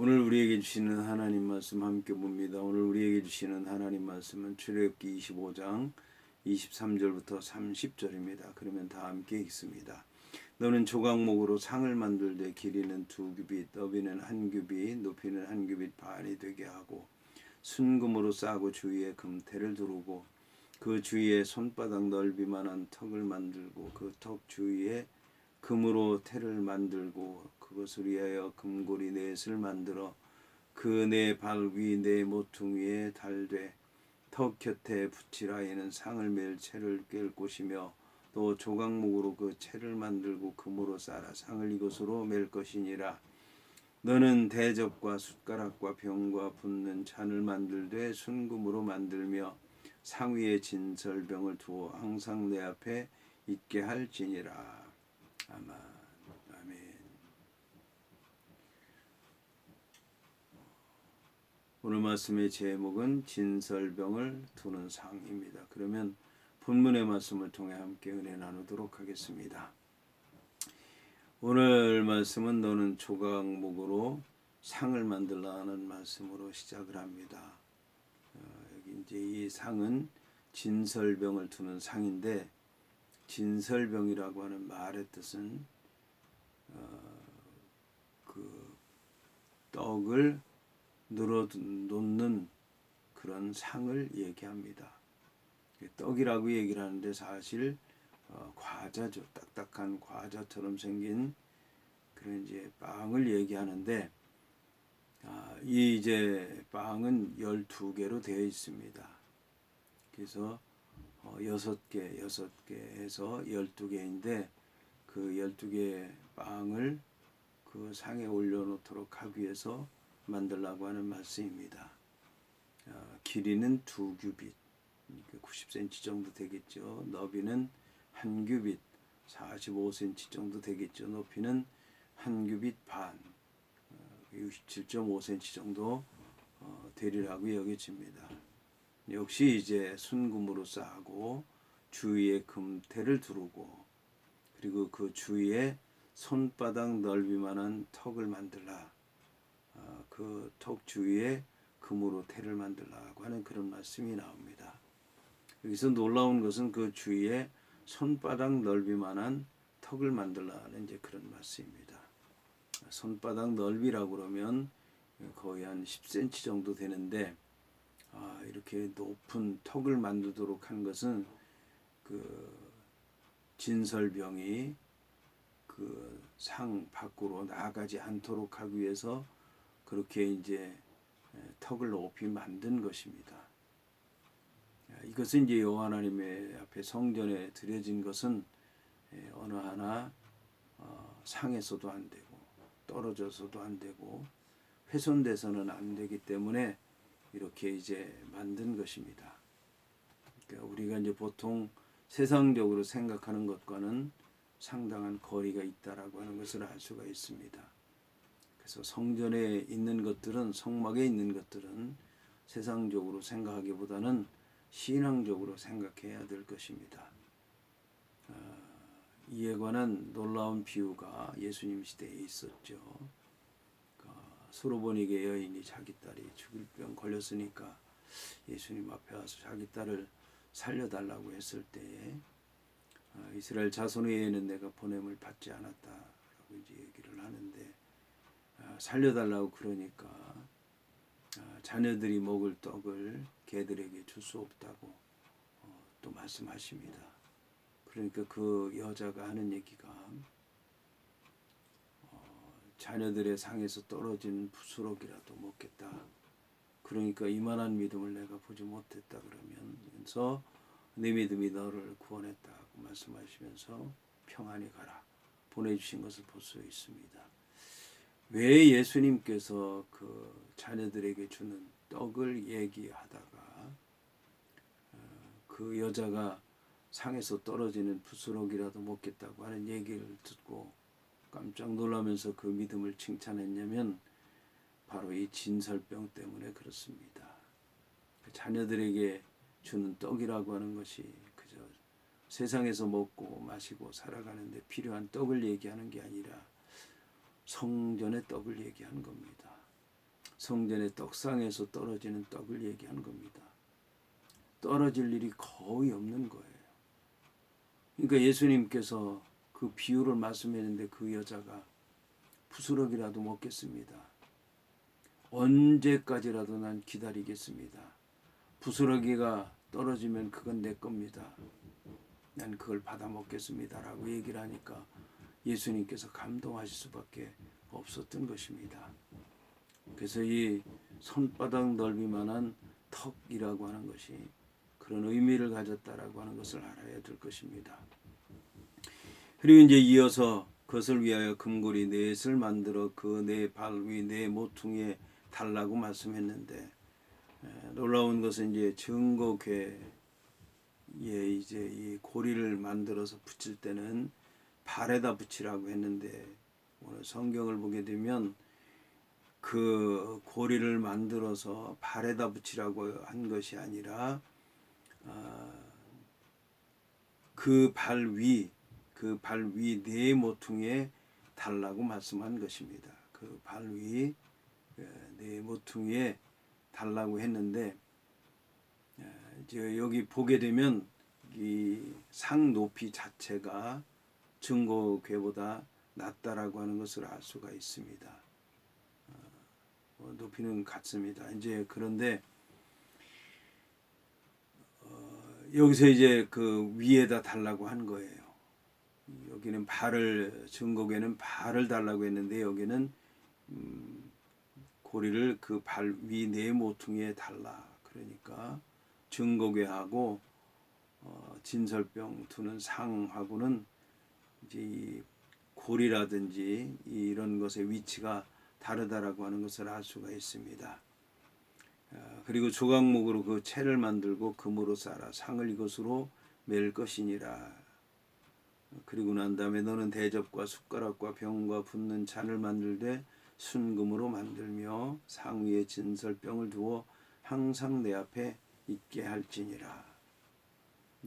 오늘 우리에게 주시는 하나님 말씀 함께 봅니다. 오늘 우리에게 주시는 하나님 말씀은 출애굽기 25장 23절부터 30절입니다. 그러면 다 함께 읽습니다. 너는 조각목으로 상을 만들되 길이는 두 규빗, 너비는 한 규빗, 높이는 한 규빗 반이 되게 하고 순금으로 싸고 주위에 금태를 두르고 그 주위에 손바닥 넓이만한 턱을 만들고 그 턱 주위에 금으로 태를 만들고 그것을 위하여 금고리 넷을 만들어 그 네 발 위 네 모퉁이에 달되 턱 곁에 붙이라 이는 상을 맬 채를 꿰 곳이며 또 조각목으로 그 채를 만들고 금으로 쌓아 상을 이것으로 맬 것이니라. 너는 대접과 숟가락과 병과 붓는 잔을 만들되 순금으로 만들며 상 위에 진설병을 두어 항상 내 앞에 있게 할지니라. 아멘 아멘 오늘 말씀의 제목은 진설병을 두는 상입니다. 그러면 본문의 말씀을 통해 함께 은혜 나누도록 하겠습니다. 오늘 말씀은 너는 조각목으로 상을 만들라는 말씀으로 시작을 합니다. 어, 여기 이제 이 상은 진설병을 두는 상인데 진설병이라고 하는 말의 뜻은 어, 그 떡을 늘어 놓는 그런 상을 얘기합니다. 떡이라고 얘기를 하는데 사실 어, 과자죠. 딱딱한 과자처럼 생긴 그런 이제 빵을 얘기하는데 아, 이 이제 빵은 12개로 되어 있습니다. 그래서 어, 6개, 6개 해서 12개인데 그 12개 빵을 그 상에 올려놓도록 하기 위해서 만들라고 하는 말씀입니다. 어, 길이는 두 규빗, 90cm 정도 되겠죠. 너비는 한 규빗, 45cm 정도 되겠죠. 높이는 한 규빗 반, 67.5cm 정도 어, 되리라고 여겨집니다. 역시 이제 순금으로 싸고 주위에 금태를 두르고 그리고 그 주위에 손바닥 넓이만한 턱을 만들라. 어, 그턱 주위에 금으로 태를 만들라고 하는 그런 말씀이 나옵니다. 여기서 놀라운 것은 그 주위에 손바닥 넓이만한 턱을 만들라는 이제 그런 말씀입니다. 손바닥 넓이라고 그러면 거의 한 10cm 정도 되는데 아, 이렇게 높은 턱을 만들도록 한 것은 그 진설병이 그 상 밖으로 나가지 않도록 하기 위해서 그렇게 이제 턱을 높이 만든 것입니다. 이것은 이제 여호와 하나님의 앞에 성전에 드려진 것은 어느 하나 어, 상에서도 안 되고 떨어져서도 안 되고 훼손돼서는 안 되기 때문에 이렇게 이제 만든 것입니다. 그러니까 우리가 이제 보통 세상적으로 생각하는 것과는 상당한 거리가 있다라고 하는 것을 알 수가 있습니다. 그래서 성전에 있는 것들은 성막에 있는 것들은 세상적으로 생각하기보다는 신앙적으로 생각해야 될 것입니다. 어, 이에 관한 놀라운 비유가 예수님 시대에 있었죠. 어, 수로보니게 여인이 자기 딸이 죽을 병 걸렸으니까 예수님 앞에 와서 자기 딸을 살려달라고 했을 때에 어, 이스라엘 자손 외에는 내가 보냄을 받지 않았다라고 이제 얘기를 하는데 어, 살려달라고 그러니까 어, 자녀들이 먹을 떡을 개들에게 줄 수 없다고 또 말씀하십니다. 그러니까 그 여자가 하는 얘기가 자녀들의 상에서 떨어진 부스럭이라도 먹겠다. 그러니까 이만한 믿음을 내가 보지 못했다 그러면서 내 믿음이 너를 구원했다고 말씀하시면서 평안히 가라 보내주신 것을 볼 수 있습니다. 왜 예수님께서 그 자녀들에게 주는 떡을 얘기하다가 어, 그 여자가 상에서 떨어지는 부스럭이라도 먹겠다고 하는 얘기를 듣고 깜짝 놀라면서 그 믿음을 칭찬했냐면 바로 이 진설병 때문에 그렇습니다. 그 자녀들에게 주는 떡이라고 하는 것이 그저 세상에서 먹고 마시고 살아가는데 필요한 떡을 얘기하는 게 아니라 성전의 떡을 얘기하는 겁니다. 성전의 떡상에서 떨어지는 떡을 얘기하는 겁니다. 떨어질 일이 거의 없는 거예요. 그러니까 예수님께서 그 비유를 말씀했는데 그 여자가 부스러기라도 먹겠습니다. 언제까지라도 난 기다리겠습니다. 부스러기가 떨어지면 그건 내 겁니다. 난 그걸 받아 먹겠습니다라고 얘기를 하니까 예수님께서 감동하실 수밖에 없었던 것입니다. 그래서 이 손바닥 넓이만한 턱이라고 하는 것이 그런 의미를 가졌다라고 하는 것을 알아야 될 것입니다. 그리고 이제 이어서 그것을 위하여 금고리 넷을 만들어 그 네 발위 네 모퉁이에 달라고 말씀했는데 에, 놀라운 것은 이제 증거궤에 이제 이 고리를 만들어서 붙일 때는 발에다 붙이라고 했는데 오늘 성경을 보게 되면 그 고리를 만들어서 발에다 붙이라고 한 것이 아니라 아, 그발 위, 그 발 위 네 모퉁이에 달라고 말씀한 것입니다. 그 발 위 네 모퉁이에 달라고 했는데 이제 여기 보게 되면 이 상 높이 자체가 증거궤보다 낮다라고 하는 것을 알 수가 있습니다. 어, 높이는 같습니다. 이제 그런데 어, 여기서 이제 그 위에다 달라고 한 거예요. 여기는 발을 증거궤는 발을 달라고 했는데 여기는 음, 고리를 그 발 위 네 모퉁이에 달라. 그러니까 증거궤하고 어, 진설병 두는 상하고는 이제 이 고리라든지 이런 것의 위치가 다르다라고 하는 것을 알 수가 있습니다. 어, 그리고 조각목으로 그 채를 만들고 금으로 쌓아 상을 이것으로 맬 것이니라. 그리고 난 다음에 너는 대접과 숟가락과 병과 붓는 잔을 만들되 순금으로 만들며 상 위에 진설병을 두어 항상 내 앞에 있게 할지니라.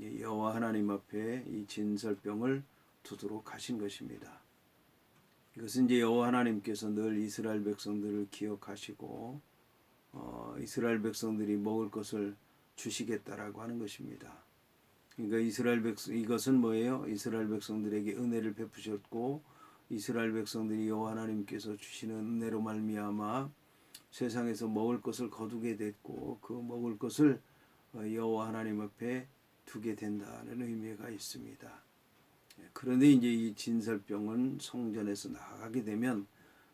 여호와 하나님 앞에 이 진설병을 두도록 하신 것입니다. 이것은 이제 여호와 하나님께서 늘 이스라엘 백성들을 기억하시고 어, 이스라엘 백성들이 먹을 것을 주시겠다라고 하는 것입니다. 그러니까 이스라엘 백성 이것은 뭐예요? 이스라엘 백성들에게 은혜를 베푸셨고 이스라엘 백성들이 여호와 하나님께서 주시는 은혜로 말미암아 세상에서 먹을 것을 거두게 됐고 그 먹을 것을 어, 여호와 하나님 앞에 두게 된다는 의미가 있습니다. 예, 그런데 이제 이 진설병은 성전에서 나가게 되면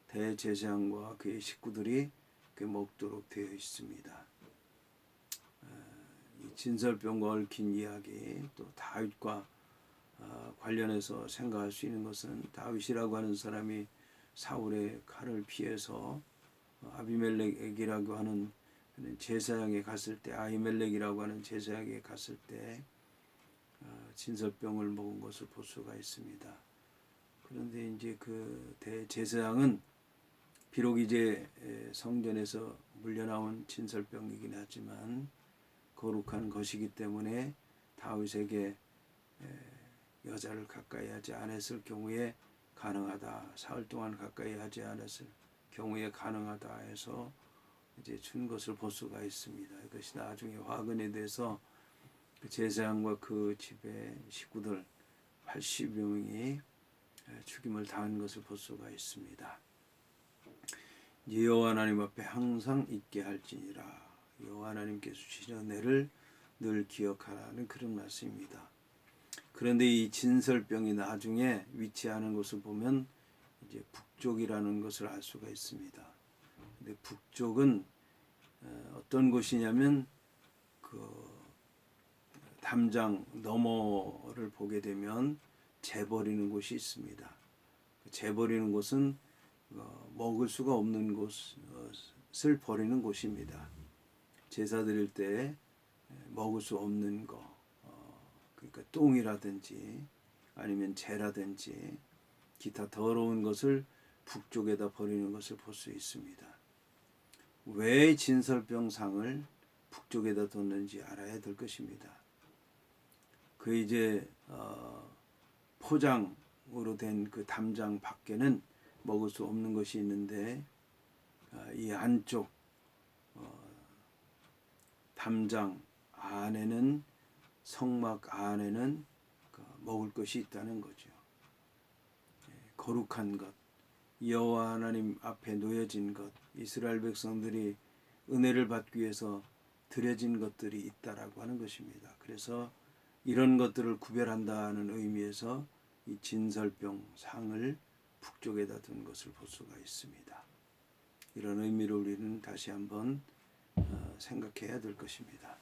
대제사장과 그의 식구들이 그 먹도록 되어 있습니다. 어, 이 진설병과 얽힌 이야기 또 다윗과 어, 관련해서 생각할 수 있는 것은 다윗이라고 하는 사람이 사울의 칼을 피해서 아비멜렉이라고 하는 제사장에 갔을 때 아이멜렉이라고 하는 제사장에 갔을 때 어, 진설병을 먹은 것을 볼 수가 있습니다. 그런데 이제 그 대제사장은 비록 이제 성전에서 물려나온 진설병이긴 하지만 거룩한 것이기 때문에 다윗에게 여자를 가까이 하지 않았을 경우에 가능하다. 사흘 동안 가까이 하지 않았을 경우에 가능하다 해서 이제 준 것을 볼 수가 있습니다. 이것이 나중에 화근에 대해서 그 제사장과 그 집의 식구들 80여 명이 죽임을 당한 것을 볼 수가 있습니다. 여호와 하나님 앞에 항상 있게 할지니라 여호와 하나님께서 주신 은혜를 늘 기억하라는 그런 말씀입니다. 그런데 이 진설병이 나중에 위치하는 것을 보면 이제 북쪽이라는 것을 알 수가 있습니다. 근데 북쪽은 어, 어떤 곳이냐면 그 담장 너머를 보게 되면 재버리는 곳이 있습니다. 그 재버리는 곳은 어, 먹을 수가 없는 곳을 버리는 곳입니다. 제사 드릴 때 먹을 수 없는 거, 어, 그러니까 똥이라든지 아니면 재라든지 기타 더러운 것을 북쪽에다 버리는 것을 볼 수 있습니다. 왜 진설병상을 북쪽에다 뒀는지 알아야 될 것입니다. 그 이제 어, 포장으로 된 그 담장 밖에는 먹을 수 없는 것이 있는데 아, 이 안쪽 어, 담장 안에는 성막 안에는 그 먹을 것이 있다는 거죠. 예, 거룩한 것, 여호와 하나님 앞에 놓여진 것, 이스라엘 백성들이 은혜를 받기 위해서 드려진 것들이 있다라고 하는 것입니다. 그래서 이런 것들을 구별한다는 의미에서 이 진설병 상을 북쪽에다 둔 것을 볼 수가 있습니다. 이런 의미를 우리는 다시 한번 어, 생각해야 될 것입니다.